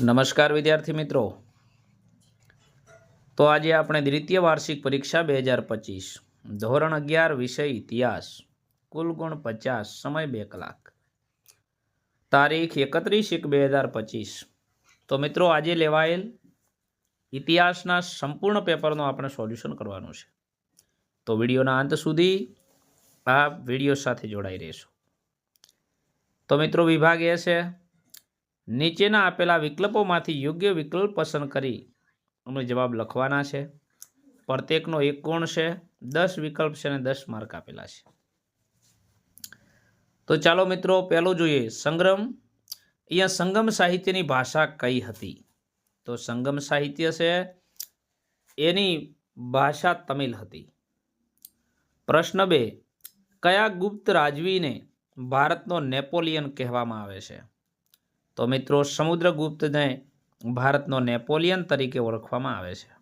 નમસ્કાર વિદ્યાર્થી મિત્રો. તો આજે આપણે દ્વિતીય વાર્ષિક પરીક્ષા બે હજાર પચીસ. ધોરણ અગિયાર, વિષય ઇતિહાસ. કુલ ગુણ પચાસ, સમય બે કલાક. તારીખ એકત્રીસ એક બે હજાર પચીસ. તો મિત્રો, આજે લેવાયેલ ઇતિહાસના સંપૂર્ણ પેપરનું આપણે સોલ્યુશન કરવાનું છે. તો વિડીયોના અંત સુધી આ વીડિયો સાથે જોડાઈ રહેશો. તો મિત્રો, વિભાગ એ છે નીચેના આપેલા વિકલ્પોમાંથી યોગ્ય વિકલ્પ પસંદ કરી. અમે જવાબ લખવાના છે. પ્રત્યેકનો એક ગુણ છે? દસ વિકલ્પ છે અને દસ માર્ક આપેલા છે. તો ચાલો મિત્રો, પહેલું જોઈએ. સંગ્રમ અહીંયા સંગમ સાહિત્યની ભાષા કઈ હતી? તો સંગમ સાહિત્ય છે, એની ભાષા તમિલ હતી. પ્રશ્ન બે. કયા ગુપ્ત રાજવીને ભારતનો નેપોલિયન કહેવામાં આવે છે? તો મિત્રો સમુદ્રગુપ્તને ભારતનો નેપોલિયન તરીકે ઓળખવામાં આવે છે.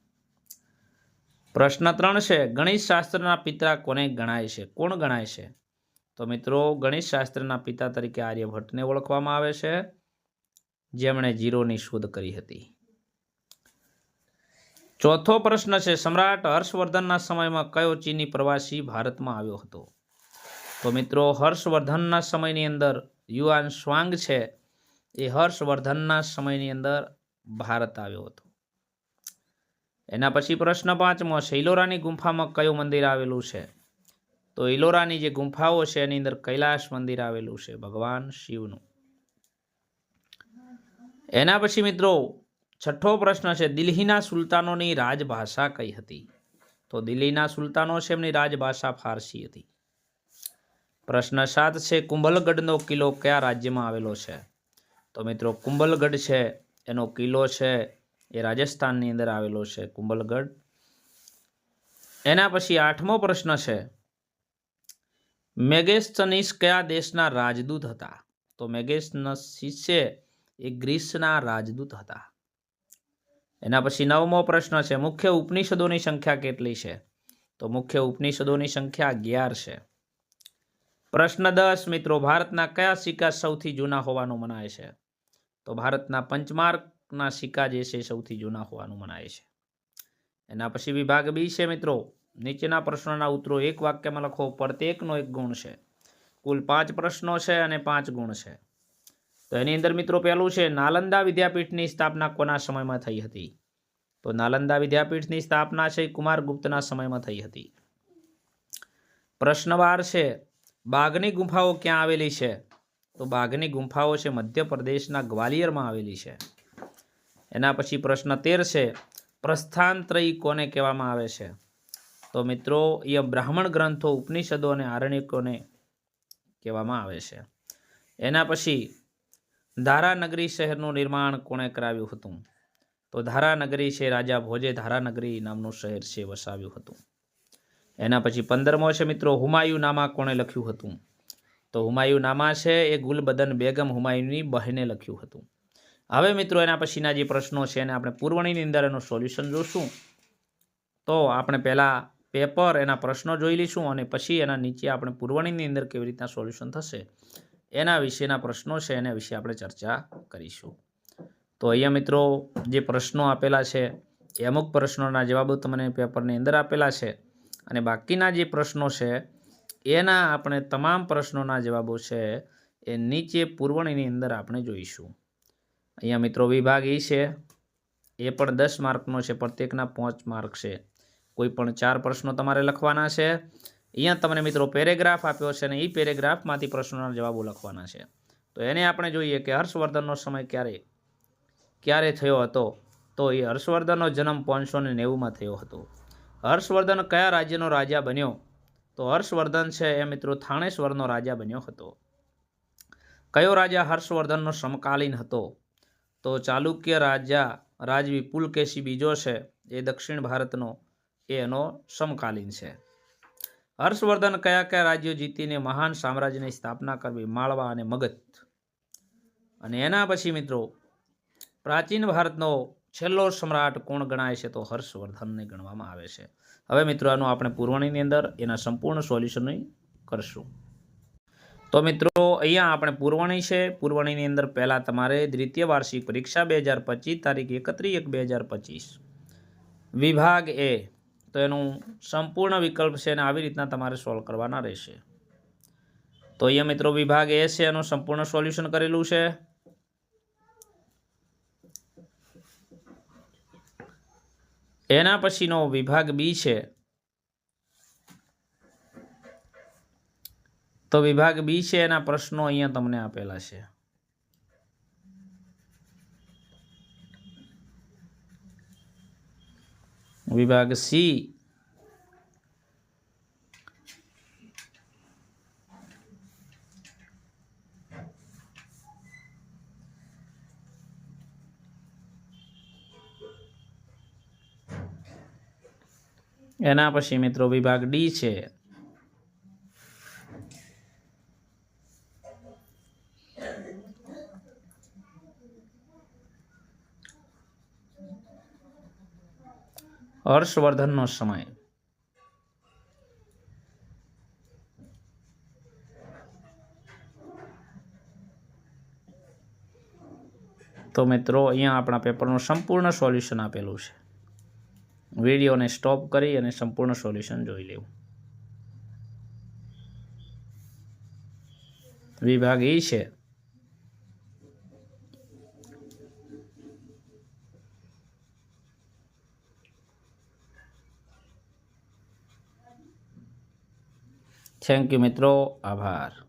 પ્રશ્ન ત્રણ છે ગણિત શાસ્ત્રના પિતા કોને ગણાય છે? કોણ ગણાય છે? તો મિત્રો ગણિત શાસ્ત્રના પિતા તરીકે આર્યભટ્ટને ઓળખવામાં આવે છે. જેમણે જીરોની શોધ કરી હતી. ચોથો પ્રશ્ન છે, સમ્રાટ હર્ષવર્ધનના સમયમાં કયો ચીની પ્રવાસી ભારતમાં આવ્યો હતો? તો મિત્રો હર્ષવર્ધનના સમયની અંદર યુઆન સ્વાંગ છે. એ હર્ષવર્ધનના સમયની અંદર ભારત આવ્યો હતો. એના પછી પ્રશ્ન પાંચમો છે ઇલોરાની ગુંફામાં કયું મંદિર આવેલું છે? તો ઇલોરાની જે ગુંફાઓ છે, એની અંદર કૈલાશ મંદિર આવેલું છે, ભગવાન શિવનું. એના પછી મિત્રો, છઠ્ઠો પ્રશ્ન છે, દિલ્હીના સુલતાનોની રાજભાષા કઈ હતી? તો દિલ્હીના સુલતાનો છે, એમની રાજભાષા ફારસી હતી. પ્રશ્ન સાત છે, કુંભલગઢનો કિલ્લો કયા રાજ્યમાં આવેલો છે? તો મિત્રો કુંભલગઢ છે, એનો કિલ્લો છે, એ રાજસ્થાનની અંદર આવેલો છે કુંભલગઢ. એના પછી આઠમો પ્રશ્ન છે મેગેસ્તનીસ કયા દેશના રાજદૂત હતા? તો મેગેસ્તનસીસ છે, એ ગ્રીસના રાજદૂત હતા. એના પછી નવમો પ્રશ્ન છે, મુખ્ય ઉપનિષદોની સંખ્યા કેટલી છે? તો મુખ્ય ઉપનિષદોની સંખ્યા અગિયાર છે. પ્રશ્ન દસ, મિત્રો, ભારતના કયા સિક્કા સૌથી જૂના હોવાનું મનાય છે? તો ભારતના પંચમાર્કના સિક્કા જે છે સૌથી જૂના હોવાનું મનાય છે. એના પછી વિભાગ બી છે મિત્રો. નીચેના પ્રશ્નોના ઉત્તરો એક વાક્યમાં લખો, પ્રત્યેકનો એક ગુણ છે. કુલ પાંચ પ્રશ્નો છે અને પાંચ ગુણ છે. તો એની અંદર મિત્રો પહેલું છે, નાલંદા વિદ્યાપીઠની સ્થાપના કોના સમયમાં થઈ હતી? તો નાલંદા વિદ્યાપીઠની સ્થાપના છે કુમારગુપ્તના સમયમાં થઈ હતી. પ્રશ્નવાર છે બાઘની ગુફાઓ ક્યાં આવેલી છે? તો બાઘની ગુંફાઓ છે મધ્યપ્રદેશના ગ્વાલિયરમાં આવેલી છે. એના પછી પ્રશ્ન તેર છે, પ્રસ્થાનત્રયી કોને કહેવામાં આવે છે? તો મિત્રો એ બ્રાહ્મણ ગ્રંથો, ઉપનિષદો અને આરણ્યકોને કહેવામાં આવે છે. એના પછી, ધારાનગરી શહેરનું નિર્માણ કોણે કરાવ્યું હતું? તો ધારાનગરી છે રાજા ભોજે ધારાનગરી નામનું શહેર છે વસાવ્યું હતું. એના પછી પંદરમો છે મિત્રો હુમાયુ નામા કોણે લખ્યું હતું? તો હુમાયુ નામા છે એ ગુલબદન બેગમ હુમાયુની બહેને લખ્યું હતું. હવે મિત્રો એના પછીના જે પ્રશ્નો છે એને આપણે પૂર્વણીની અંદર એનું સોલ્યુશન જોશું. તો આપણે પહેલાં પેપર એના પ્રશ્નો જોઈ લઈશું અને પછી એના નીચે આપણે પૂર્વણીની અંદર કેવી રીતના સોલ્યુશન થશે એના વિશેના પ્રશ્નો છે એના વિશે આપણે ચર્ચા કરીશું. તો અહીંયા મિત્રો જે પ્રશ્નો આપેલા છે એ અમુક પ્રશ્નોના જવાબો તમને પેપરની અંદર આપેલા છે અને બાકીના જે પ્રશ્નો છે એના આપણે તમામ પ્રશ્નોના જવાબો છે એ નીચે પૂર્વણીની અંદર આપણે જોઈશું. અહીંયા મિત્રો વિભાગ એ છે. એ પણ દસ માર્કનો છે, પ્રત્યેકના પાંચ માર્ક છે. કોઈ પણ ચાર પ્રશ્નો તમારે લખવાના છે. અહીંયા તમને મિત્રો પેરેગ્રાફ આપ્યો છે અને એ પેરેગ્રાફમાંથી પ્રશ્નોના જવાબો લખવાના છે. તો એને આપણે જોઈએ કે હર્ષવર્ધનનો સમય ક્યારે ક્યારે થયો હતો? તો એ હર્ષવર્ધનનો જન્મ પાંચસો ને નેવુંમાં થયો હતો. હર્ષવર્ધન કયા રાજ્યનો રાજા બન્યો? તો હર્ષવર્ધન છે એ મિત્રો થાણેશ્વરનો રાજા બન્યો હતો. કયો રાજા હર્ષવર્ધનનો સમકાલીન હતો? તો ચાલુક્ય રાજા રાજવી પુલકેશી બીજો છે એ દક્ષિણ ભારતનો એનો સમકાલીન છે. હર્ષવર્ધન કયા કયા રાજ્યો જીતીને મહાન સામ્રાજ્યની સ્થાપના કરવી? માળવા અને મગધ. અને એના પછી મિત્રો પ્રાચીન ભારતનો છેલ્લો સમ્રાટ કોણ ગણાય છે તો હર્ષવર્ધનને ગણવામાં આવે છે. હવે મિત્રો, આનું આપણે પૂર્વણીની અંદર એના સંપૂર્ણ સોલ્યુશન કરશું. તો મિત્રો, અહીંયા આપણે પુરવણી છે. પુરવણીની અંદર પહેલાં તમારે દ્વિતીય વાર્ષિક પરીક્ષા બે હજાર પચીસ તારીખ એકત્રીસ એક બે હજાર પચીસ. વિભાગ એ, તો એનું સંપૂર્ણ વિકલ્પ છે અને આવી રીતના તમારે સોલ્વ કરવાના રહેશે. તો અહીંયા મિત્રો, વિભાગ એ છે, એનું સંપૂર્ણ સોલ્યુશન કરેલું છે. એના પછીનો વિભાગ બી છે. તો વિભાગ બી છે એના પ્રશ્નો અહીંયા તમને આપેલા છે. વિભાગ સી એના પછી મિત્રો વિભાગ ડી છે. હર્ષવર્ધનનો સમય. તો મિત્રો, અહીંયા આપણા પેપરનું સંપૂર્ણ સોલ્યુશન આપેલું છે. વિડીયોને સ્ટોપ કરી અને સંપૂર્ણ સોલ્યુશન જોઈ લેવું. વિભાગ એ છે. થેન્ક યુ મિત્રો. આભાર.